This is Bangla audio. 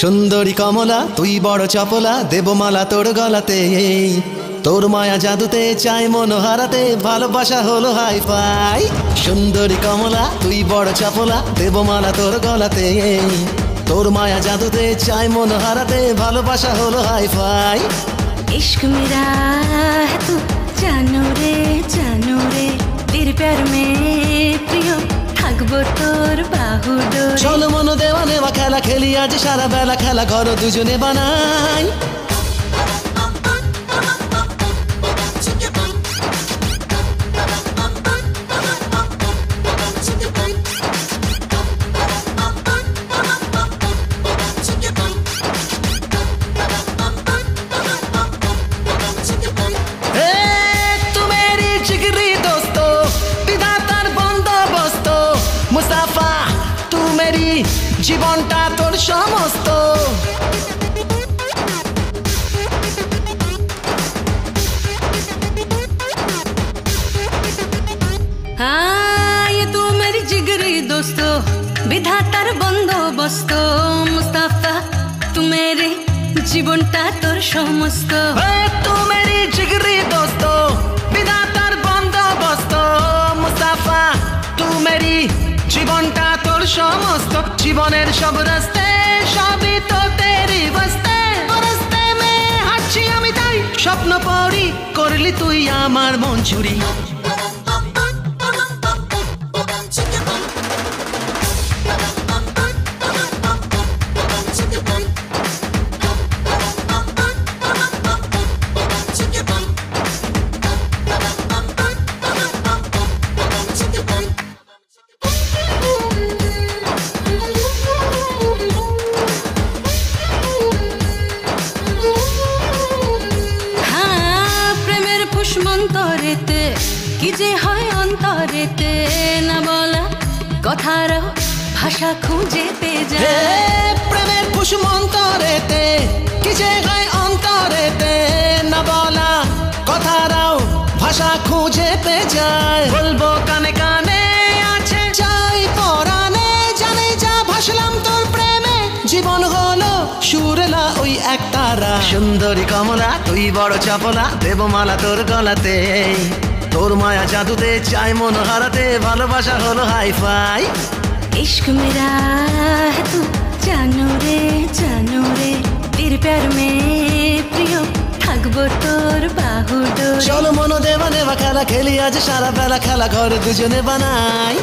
সুন্দরী কমলা তুই বড় চপলা দেবমালা তোর গলাতে। তোর মায়া জাদুতে চাই মন হারাতে ভালোবাসা হলো হাই ফাই সুন্দরী কমলা তুই বড় চপলা দেবমালা তোর গলাতে। তোর মায়া জাদুতে চাই মন হারাতে ভালোবাসা হলো হাই ফাই ইশক তু জানো রে জানো রে তীর প্যার মে প্রিয় থাকব তোর বাহুডো চলো মন দেওয়া খেলা খেলি আজ সারা বেলা খেলা ঘর দুজনে বানাই। এ, জীবনটা তোর সমস্ত। তো মেরি জিগরি দোস্ত বিধাতার বন্দোবস্ত। মুস্তাফা তু মেরে জীবনটা তোর সমস্ত। তু মেরি জিগরি দোস্ত বিধাতার বন্দোবস্ত। মুস্তাফা তু মেরি জীবনটা তোর সমস্ত, জীবনের সব রাস্তে, সবই তো তেরি বাস্তে। রাস্তে মে হাঁটছি আমি তাই, স্বপ্ন পড়ি করলি তুই আমার মন চুরি পুষ্মন্তরেতে কি যে হয় অন্তরেতে, না বলা কথার ভাষা খুঁজে হে যায়। প্রেমের কুসুম অন্তরেতে কি যে হয় অন্তরেতে, না বলা কথারাও ভাষা খুঁজে পে যায়। বলব কানে কানে এক তারা। সুন্দরী কমলা তুই বড় চপলা দেবমালা তোর গলাতে। তোর মায়া জাদুতে চাই মন হারাতে ভালোবাসা হলো হাই ফাই ইশক মেরা তু জানো রে জানো রে তীর প্যার মে প্রিয় থাকব তোর বাহু চলো মনো দেবা দেবা খেলা খেলি আজ সারা বেলা খেলা ঘরে দুজনে বানাই।